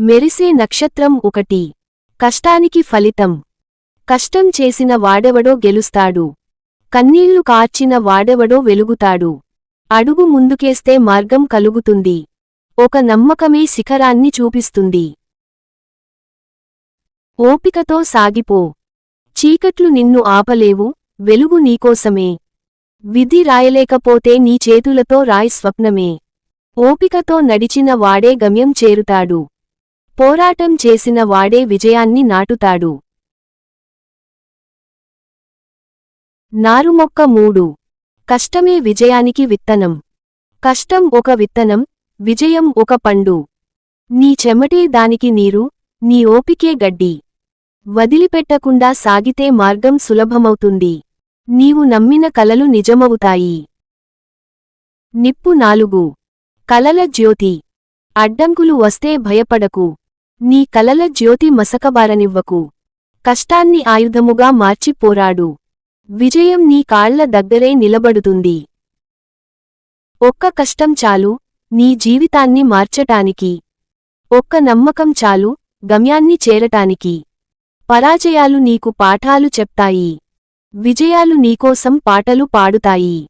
మెరిసే నక్షత్రం ఒకటి. కష్టానికి ఫలితం. కష్టం చేసిన వాడెవడో గెలుస్తాడు. కన్నీళ్ళు కార్చిన వాడెవడో వెలుగుతాడు. అడుగు ముందుకేస్తే మార్గం కలుగుతుంది. ఒక నమ్మకమే శిఖరాన్ని చూపిస్తుంది. ఓపికతో సాగిపో. చీకట్లు నిన్ను ఆపలేవు. వెలుగు నీకోసమే. విధి రాయలేకపోతే నీ చేతులతో రాయ్ స్వప్నమే. ఓపికతో నడిచిన వాడే గమ్యం చేరుతాడు. పోరాటం చేసిన వాడే విజయాన్ని నాటుతాడు. నారుమొక్క మూడు. కష్టమే విజయానికి విత్తనం. కష్టం ఒక విత్తనం విజయం ఒక పండు. నీ చెమటే దానికి నీరు నీ ఓపికే గడ్డి. వదిలిపెట్టకుండా సాగితే మార్గం సులభమవుతుంది. నీవు నమ్మిన కలలు నిజమవుతాయి. నిప్పు నాలుగు. కలల జ్యోతి. అడ్డంకులు వస్తే భయపడకు. నీ కలల జ్యోతి మసకబారనివ్వకు. కష్టాన్ని ఆయుధముగా మార్చి పోరాడు. విజయం నీ కాళ్ళ దగ్గరే నిలబడుతుంది. ఒక్క కష్టం చాలు నీ జీవితాన్ని మార్చటానికి. ఒక్క నమ్మకం చాలు గమ్యాన్ని చేరటానికి. పరాజయాలు నీకు పాఠాలు చెప్తాయి. విజయాలు నీకోసం పాటలు పాడుతాయి.